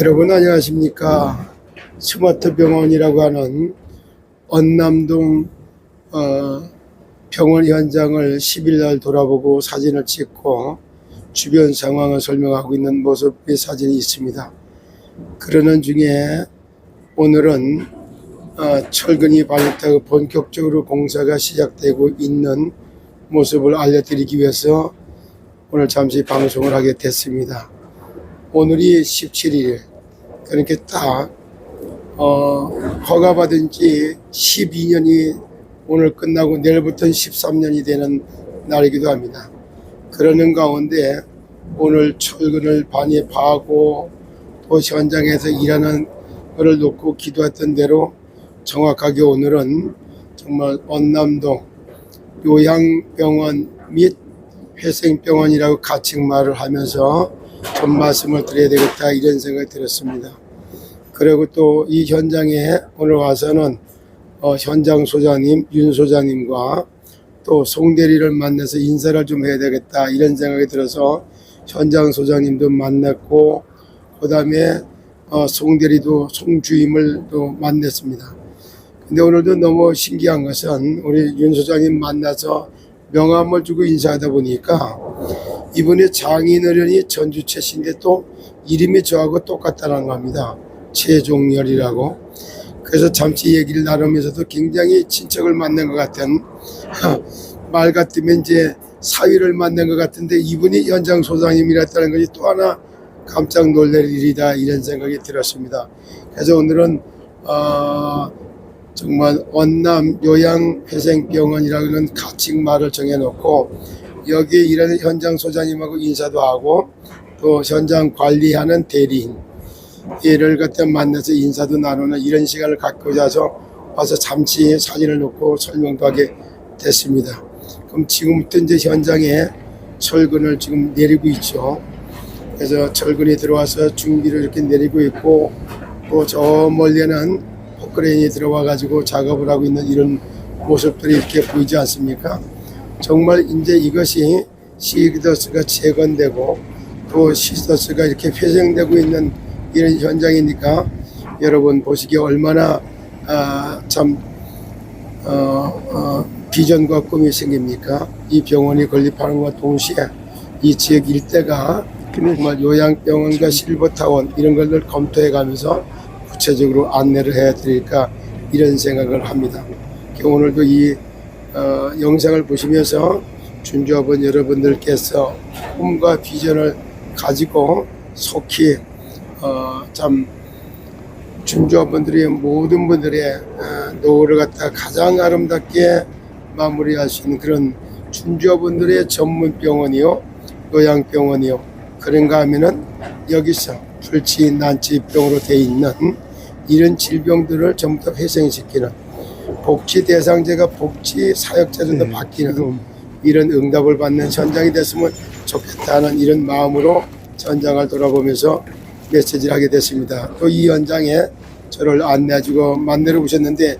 여러분 안녕하십니까 스마트 병원이라고 하는 언남동 어, 병원 현장을 10일 날 돌아보고 사진을 찍고 주변 상황을 설명하고 있는 모습의 사진이 있습니다. 그러는 중에 오늘은 어, 철근이 발렸다고 본격적으로 공사가 시작되고 있는 모습을 알려드리기 위해서 오늘 잠시 방송을 하게 됐습니다. 오늘이 17일 그러니까 딱 어, 허가받은 지 12년이 오늘 끝나고 내일부터는 13년이 되는 날이기도 합니다. 그러는 가운데 오늘 철근을 반이 파고 또 현장에서 일하는 것을 놓고 기도했던 대로 정확하게 오늘은 정말 언남동 요양병원 및 회생병원이라고 같이 말을 하면서 좀 말씀을 드려야 되겠다 이런 생각이 들었습니다. 그리고 또 이 현장에 오늘 와서는 어, 현장 소장님 윤 소장님과 또 송대리를 만나서 인사를 좀 해야 되겠다 이런 생각이 들어서 현장 소장님도 만났고 그 다음에 어, 송대리도 송주임을 또 만났습니다. 근데 오늘도 너무 신기한 것은 우리 윤 소장님 만나서 명함을 주고 인사하다 보니까 이분의 장인어른이 전주채신데 또 이름이 저하고 똑같다는 겁니다. 최종열이라고. 그래서 잠시 얘기를 나누면서도 굉장히 친척을 만난 것 같은 말 같으면 이제 사위를 만난 것 같은데 이분이 현장 소장님이랬다는 것이 또 하나 깜짝 놀랄 일이다 이런 생각이 들었습니다. 그래서 오늘은 어, 정말 원남 요양회생병원이라는 가칭 말을 정해놓고 여기에 일하는 현장 소장님하고 인사도 하고 또 현장 관리하는 대리인 얘를 갖다 만나서 인사도 나누는 이런 시간을 갖고자 해서 와서 잠시 사진을 놓고 설명도 하게 됐습니다. 그럼 지금부터 이제 현장에 철근을 지금 내리고 있죠. 그래서 철근이 들어와서 준비를 이렇게 내리고 있고 또 저 멀리는 포크레인이 들어와 가지고 작업을 하고 있는 이런 모습들이 이렇게 보이지 않습니까? 정말 이제 이것이 시기더스가 재건되고 또 시더스가 이렇게 회생되고 있는 이런 현장이니까 여러분 보시기에 얼마나 아, 참 어, 어, 비전과 꿈이 생깁니까? 이 병원이 건립하는 것과 동시에 이 지역 일대가 정말 요양병원과 실버타운 이런 것을 검토해 가면서 구체적으로 안내를 해야 되니까 이런 생각을 합니다. 오늘도 이 어, 영상을 보시면서 준주업원 여러분들께서 꿈과 비전을 가지고 속히 어, 참 준주업원들이 모든 분들의 어, 노후를 갖다 가장 아름답게 마무리할 수 있는 그런 준주업원들의 전문 병원이요 요양병원이요 그런가 하면은 여기서 불치 난치병으로 돼 있는 이런 질병들을 전부 다 회생시키는 복지 대상제가 복지 사역제로 바뀌는 이런 응답을 받는 현장이 됐으면 좋겠다는 이런 마음으로 현장을 돌아보면서 메시지를 하게 됐습니다. 또 이 현장에 저를 안내해주고 만나러 오셨는데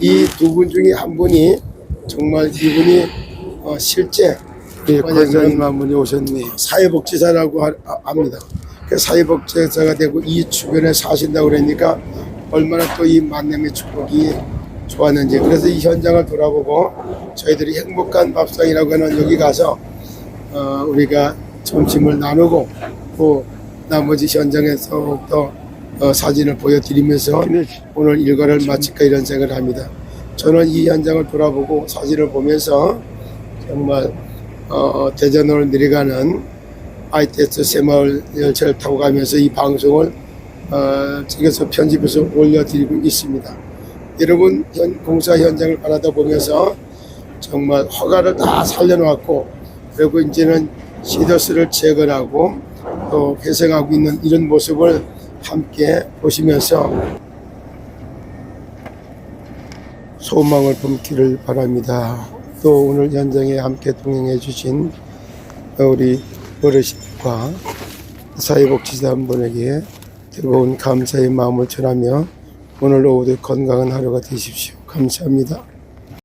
이 두 분 중에 한 분이 정말 이분이 어, 실제 예, 한 분이 오셨네요. 사회복지사라고 하- 아- 합니다. 그 사회복지사가 되고 이 주변에 사신다고 그러니까 얼마나 또 이 만남의 축복이 좋았는지 그래서 이 현장을 돌아보고 저희들이 행복한 밥상이라고 하는 여기 가서 어, 우리가 점심을 나누고 또 나머지 현장에서 또 어, 사진을 보여드리면서 오늘 일과를 마칠까 이런 생각을 합니다. 저는 이 현장을 돌아보고 사진을 보면서 정말 어, 대전으로 내려가는 ITS 새마을 열차를 타고 가면서 이 방송을 어, 찍어서 편집해서 올려드리고 있습니다. 여러분 현, 공사 현장을 바라다 보면서 정말 허가를 다 살려놓았고 그리고 이제는 시더스를 재건하고 또 회생하고 있는 이런 모습을 함께 보시면서 소망을 품기를 바랍니다. 또 오늘 현장에 함께 동행해 주신 우리 어르신과 사회복지사 한 분에게 뜨거운 감사의 마음을 전하며 오늘 오후도 건강한 하루가 되십시오. 감사합니다.